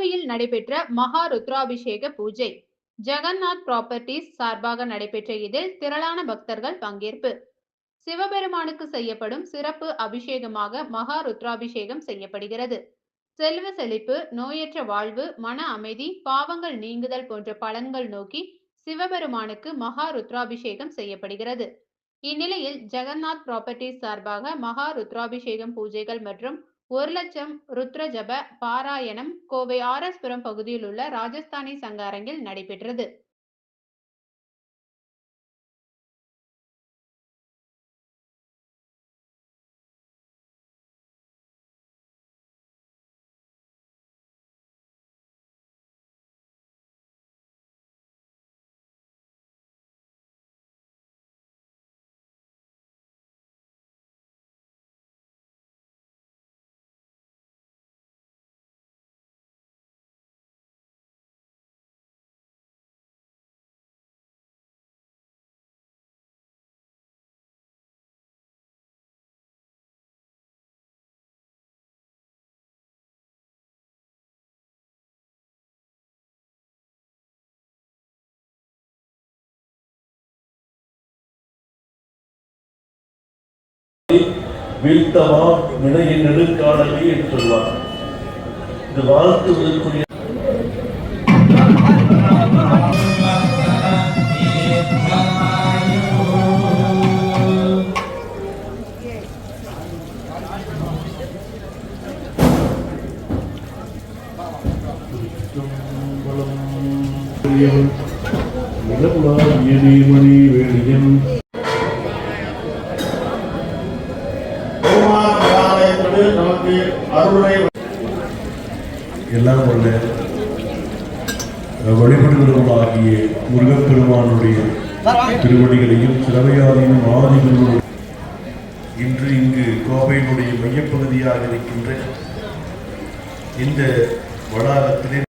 கோவையில் நடைபெற்ற மகா ருத்ராபிஷேக பூஜை. ஜெகநாத் ப்ராப்பர்ட்டிஸ் சார்பாக நடைபெற்ற இதில் திரளான பக்தர்கள் பங்கேற்பு. சிவபெருமானுக்கு செய்யப்படும் சிறப்பு அபிஷேகமாக மகா ருத்ராபிஷேகம் செய்யப்படுகிறது. செல்வ செழிப்பு நோயற்ற வாழ்வு மன அமைதி பாவங்கள் நீங்குதல் போன்ற பலன்கள் நோக்கி சிவபெருமானுக்கு மகா ருத்ராபிஷேகம் செய்யப்படுகிறது. இந்நிலையில் ஜெகநாத் ப்ராப்பர்ட்டிஸ் சார்பாக மகா ருத்ராபிஷேகம் பூஜைகள் மற்றும் ஒரு லட்சம் ருத்ர ஜப பாராயணம் கோவை ஆர் எஸ் புரம் பகுதியில் உள்ள ராஜஸ்தானி சங்க அரங்கில் நடைபெற்றது. வீழ்த்தமா வினையின் நெடுக்காடலே என்று சொல்வார் இது வாழ்த்துவதற்குரிய மணி வேணியன் ஆலயத்தோடு நமக்கு அருளை எல்லாம் வல்ல வழிபடுகிறவர்களாகிய முருகப்பெருமானுடைய திருவடிகளையும் சிறவையாதையும் ஆதிகளும் இன்று இங்கு கோவையினுடைய மையப்பகுதியாக இருக்கின்ற இந்த வளாகத்திலே